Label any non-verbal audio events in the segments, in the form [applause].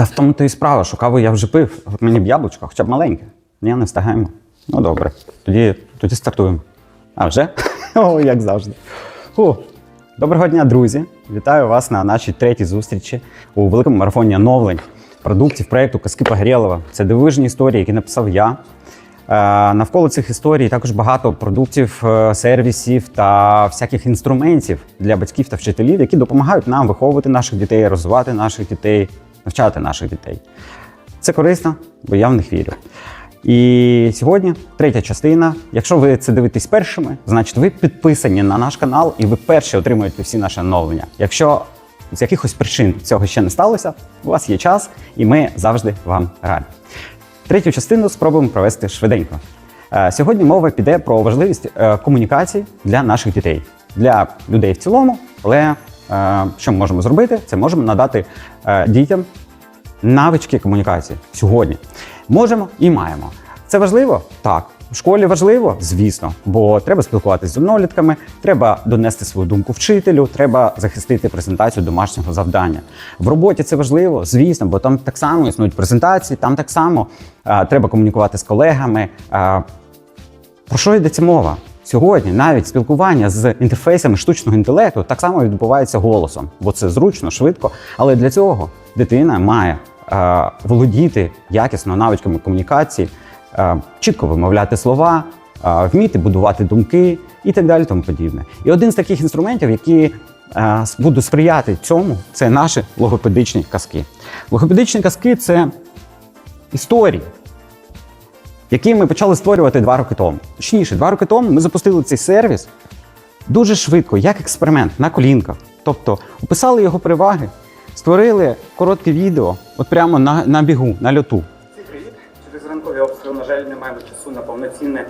Та в тому то і справа, що каву я вже пив. Мені б яблучко, хоча б маленьке. Ні, не встигаємо. Ну добре. Тоді, тоді стартуємо. А вже? [laughs] О, як завжди. Фу. Доброго дня, друзі! Вітаю вас на нашій третій зустрічі у великому марафоні оновлень продуктів проєкту Казки Погорєлова. Це дивижні історії, які написав я. Е, Навколо цих історій також багато продуктів, е, сервісів та всяких інструментів для батьків та вчителів, які допомагають нам виховувати наших дітей, розвивати наших дітей, навчати наших дітей. Це корисно, бо я в них вірю. І сьогодні третя частина. Якщо ви це дивитесь першими, значить ви підписані на наш канал і ви перші отримуєте всі наші оновлення. Якщо з якихось причин цього ще не сталося, у вас є час, і ми завжди вам раді. Третю частину спробуємо провести швиденько. Е, Сьогодні мова піде про важливість е, комунікацій для наших дітей, для людей в цілому. Але що ми можемо зробити? Це можемо надати е, дітям навички комунікації сьогодні. Можемо і маємо. Це важливо? Так. В школі важливо, звісно, бо треба спілкуватися з однолітками, треба донести свою думку вчителю, треба захистити презентацію домашнього завдання. В роботі це важливо, звісно, бо там так само існують презентації, там так само а, треба комунікувати з колегами. А, про що йдеться мова? Сьогодні навіть спілкування з інтерфейсами штучного інтелекту так само відбувається голосом, бо це зручно, швидко. Але для цього дитина має е, володіти якісно навичками комунікації, е, чітко вимовляти слова, е, вміти будувати думки і так далі. Тому подібне. І один з таких інструментів, які е, будуть сприяти цьому, це наші логопедичні казки. Логопедичні казки це історії який ми почали створювати два роки тому. Точніше, два роки тому ми запустили цей сервіс дуже швидко, як експеримент на колінках. Тобто описали його переваги, створили коротке відео, от прямо на, на бігу, на льоту. Всім привіт! Через ранкові обстріли, на жаль, не маємо часу на повноцінне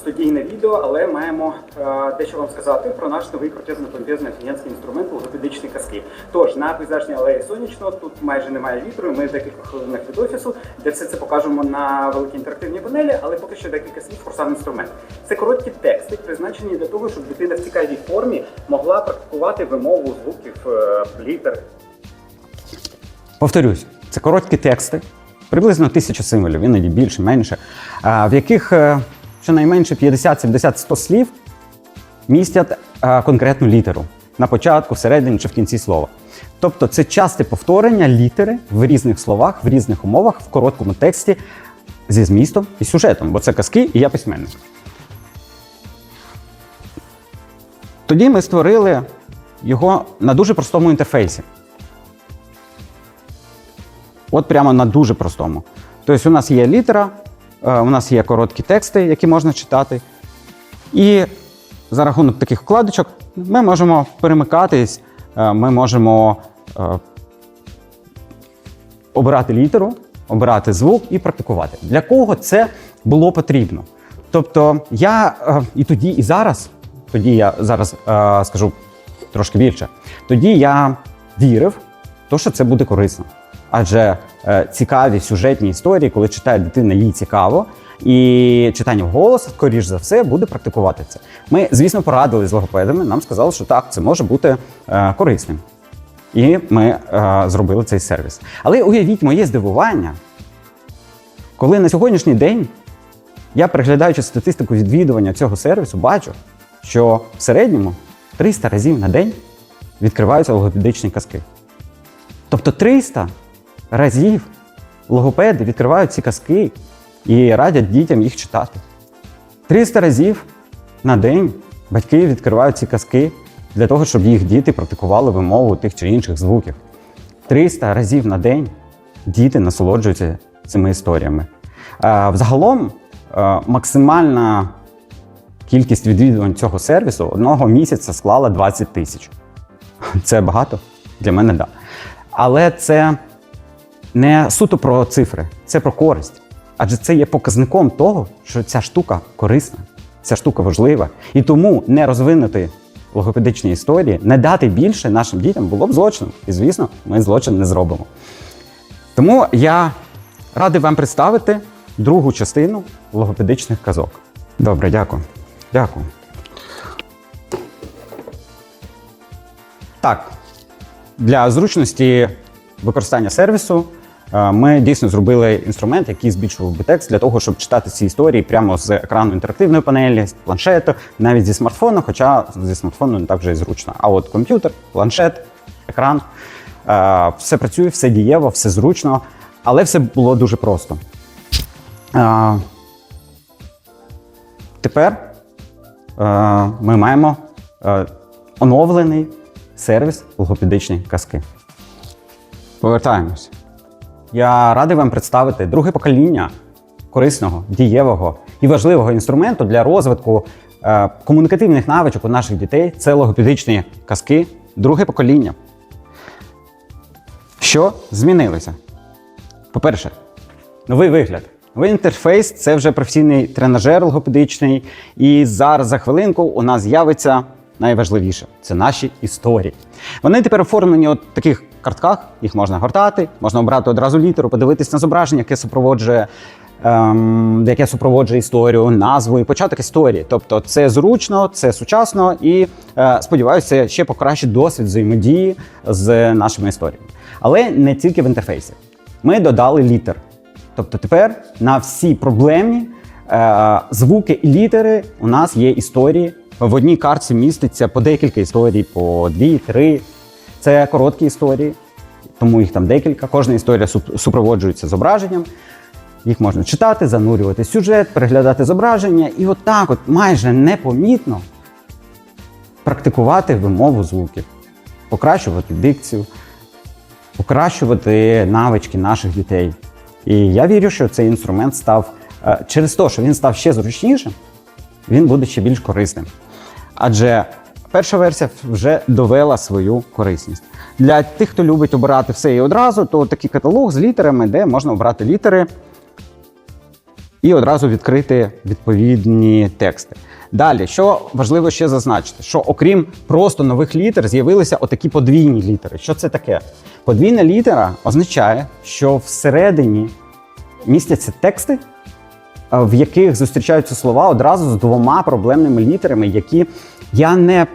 студійне відео, але маємо е, дещо вам сказати про наш новий крутезно-помпезний офігенський інструмент логопедичні казки. Тож на пейзажній алеї сонячно тут майже немає вітру. Ми в декілька хвилинах від офісу, де все це покажемо на великій інтерактивній панелі, але поки що декілька слів про сам інструмент. Це короткі тексти, призначені для того, щоб дитина в цікавій формі могла практикувати вимову звуків е, літер, Повторюсь, це короткі тексти, приблизно тисяча символів, іноді більше, менше, в яких е, щонайменше 50, 70, 100 слів містять е, конкретну літеру на початку, всередині чи в кінці слова. Тобто це часте повторення літери в різних словах, в різних умовах, в короткому тексті зі змістом і сюжетом, бо це казки, і я письменник. Тоді ми створили його на дуже простому інтерфейсі. От прямо на дуже простому. Тобто, у нас є літера, у нас є короткі тексти, які можна читати. І за рахунок таких вкладочок ми можемо перемикатись, е, ми можемо е, обирати літеру, обирати звук і практикувати. Для кого це було потрібно? Тобто я е, і тоді, і зараз, тоді я зараз е, скажу трошки більше, тоді я вірив, те, що це буде корисно. Адже е, цікаві сюжетні історії, коли читає дитина, їй цікаво, і читання вголос, скоріш за все, буде практикувати це. Ми, звісно, порадили з логопедами, нам сказали, що так, це може бути е, корисним. І ми е, зробили цей сервіс. Але уявіть моє здивування, коли на сьогоднішній день я, переглядаючи статистику відвідування цього сервісу, бачу, що в середньому 300 разів на день відкриваються логопедичні казки. Тобто 300 разів логопеди відкривають ці казки і радять дітям їх читати. 300 разів на день батьки відкривають ці казки для того, щоб їх діти практикували вимову тих чи інших звуків. 300 разів на день діти насолоджуються цими історіями. Взагалом е, максимальна кількість відвідувань цього сервісу одного місяця склала 20 тисяч. Це багато? Для мене так. Да. Але це не суто про цифри, це про користь. Адже це є показником того, що ця штука корисна, ця штука важлива. І тому не розвинути логопедичні історії, не дати більше нашим дітям було б злочином. І, звісно, ми злочин не зробимо. Тому я радий вам представити другу частину логопедичних казок. Добре, дякую. Дякую. Так, для зручності використання сервісу Ми дійсно зробили інструмент, який збільшував би текст для того, щоб читати ці історії прямо з екрану інтерактивної панелі, з планшету, навіть зі смартфону, хоча зі смартфону не так вже і зручно. А от комп'ютер, планшет, екран е, все працює, все дієво, все зручно, але все було дуже просто. Е, Тепер е, ми маємо е, оновлений сервіс логопедичні казки. Повертаємось. Я радий вам представити друге покоління корисного, дієвого і важливого інструменту для розвитку е, комунікативних навичок у наших дітей. Це логопедичні казки, друге покоління. Що змінилося? По-перше, новий вигляд. Новий інтерфейс це вже професійний тренажер логопедичний. І зараз за хвилинку у нас з'явиться найважливіше це наші історії. Вони тепер оформлені от таких картках, їх можна гортати, можна обрати одразу літеру, подивитись на зображення, яке супроводжує. Ем, яке супроводжує історію, назву і початок історії. Тобто це зручно, це сучасно і е, сподіваюся, ще покращить досвід взаємодії з нашими історіями. Але не тільки в інтерфейсі. Ми додали літер. Тобто тепер на всі проблемні е, звуки і літери у нас є історії. В одній картці міститься по декілька історій, по дві, три. Це короткі історії, тому їх там декілька. Кожна історія супроводжується зображенням. Їх можна читати, занурювати сюжет, переглядати зображення, і отак, от майже непомітно практикувати вимову звуків, покращувати дикцію, покращувати навички наших дітей. І я вірю, що цей інструмент став е, через те, що він став ще зручнішим, він буде ще більш корисним. Адже перша версія вже довела свою корисність. Для тих, хто любить обирати все і одразу, то такий каталог з літерами, де можна обрати літери і одразу відкрити відповідні тексти. Далі, що важливо ще зазначити, що окрім просто нових літер, з'явилися отакі подвійні літери. Що це таке? Подвійна літера означає, що всередині містяться тексти, в яких зустрічаються слова одразу з двома проблемними літерами, які я не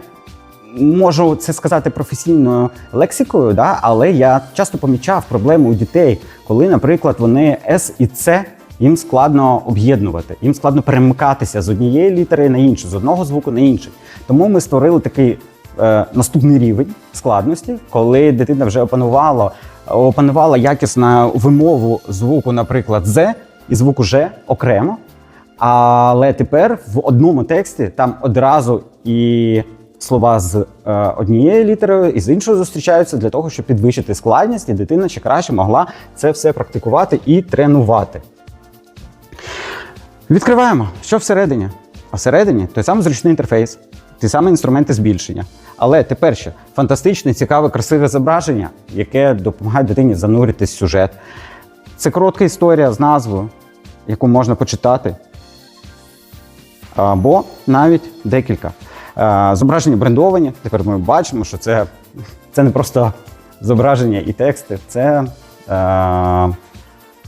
можу це сказати професійною лексикою, да? але я часто помічав проблему у дітей, коли, наприклад, вони С і С їм складно об'єднувати, їм складно перемикатися з однієї літери на іншу, з одного звуку на інший. Тому ми створили такий е, наступний рівень складності, коли дитина вже опанувала, опанувала якісну вимову звуку, наприклад, З і звуку Ж окремо. Але тепер в одному тексті там одразу і слова з е, однією літерою і з іншою зустрічаються для того, щоб підвищити складність, і дитина ще краще могла це все практикувати і тренувати. Відкриваємо, що всередині. А всередині той самий зручний інтерфейс, ті самі інструменти збільшення. Але тепер ще фантастичне, цікаве, красиве зображення, яке допомагає дитині зануритись в сюжет. Це коротка історія з назвою, яку можна почитати, або навіть декілька. Е, Зображення брендовані. Тепер ми бачимо, що це, це не просто зображення і тексти, це е,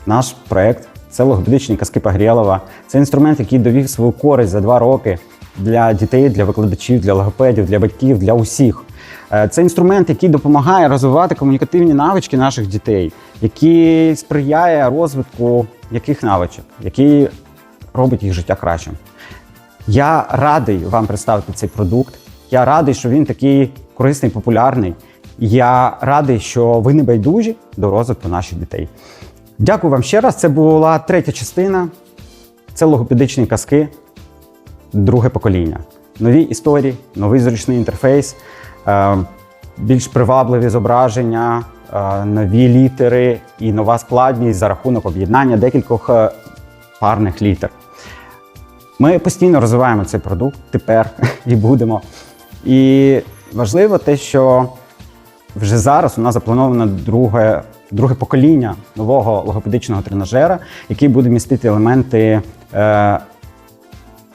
наш проект. Це логопедичні казки Пагрєлова. Це інструмент, який довів свою користь за два роки для дітей, для викладачів, для логопедів, для батьків, для усіх. Е, Це інструмент, який допомагає розвивати комунікативні навички наших дітей, який сприяє розвитку яких навичок, який робить їх життя кращим. Я радий вам представити цей продукт. Я радий, що він такий корисний, популярний. Я радий, що ви не байдужі до розвитку наших дітей. Дякую вам ще раз. Це була третя частина. Це логопедичні казки, друге покоління. Нові історії, новий зручний інтерфейс, е, більш привабливі зображення, нові літери і нова складність за рахунок об'єднання декількох е, парних літер. Ми постійно розвиваємо цей продукт тепер [laughs] і будемо. І важливо те, що вже зараз у нас заплановано друге, друге покоління нового логопедичного тренажера, який буде містити елементи е,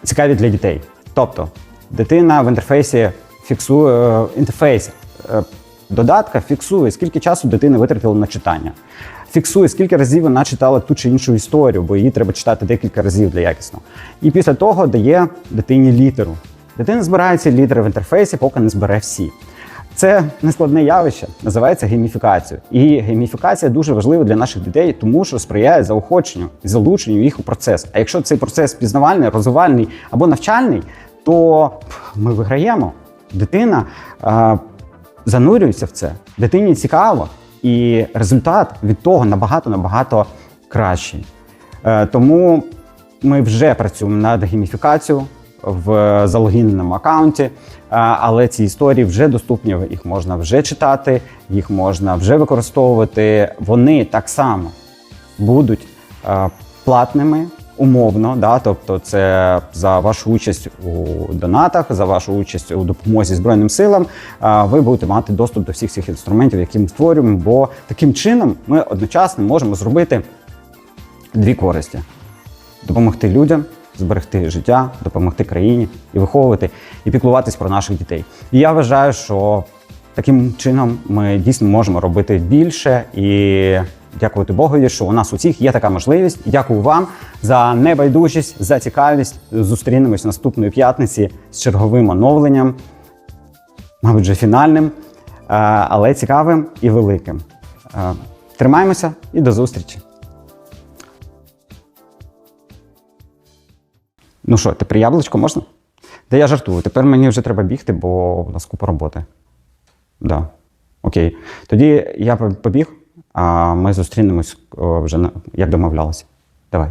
цікаві для дітей. Тобто, дитина в інтерфейсі фіксує е, інтерфейс е, додатка, фіксує, скільки часу дитина витратила на читання. Фіксує, скільки разів вона читала ту чи іншу історію, бо її треба читати декілька разів для якісного. І після того дає дитині літеру. Дитина збирає ці літери в інтерфейсі, поки не збере всі. Це нескладне явище, називається гейміфікацією. І гейміфікація дуже важлива для наших дітей, тому що сприяє заохоченню і залученню їх у процес. А якщо цей процес пізнавальний, розвивальний або навчальний, то ми виграємо. Дитина занурюється в це, дитині цікаво, і результат від того набагато набагато кращий. Е, тому ми вже працюємо над гейміфікацією в залогіненому аккаунті, е, але ці історії вже доступні, їх можна вже читати, їх можна вже використовувати. Вони так само будуть е, платними. Умовно, да, тобто це за вашу участь у донатах, за вашу участь у допомозі Збройним силам. Ви будете мати доступ до всіх цих інструментів, які ми створюємо. Бо таким чином ми одночасно можемо зробити дві користі: допомогти людям, зберегти життя, допомогти країні і виховувати і піклуватись про наших дітей. І я вважаю, що таким чином ми дійсно можемо робити більше і. Дякувати Богові, що у нас у всіх є така можливість. Дякую вам за небайдужість, за цікавість. Зустрінемось наступної п'ятниці з черговим оновленням, мабуть, вже фінальним, е, але цікавим і великим. Е, Тримаємося і до зустрічі. Ну що, тепер яблучко можна? Та я жартую. Тепер мені вже треба бігти, бо у нас купа роботи. Да. Окей. Тоді я побіг, а ми зустрінемось вже як домовлялися. Давай.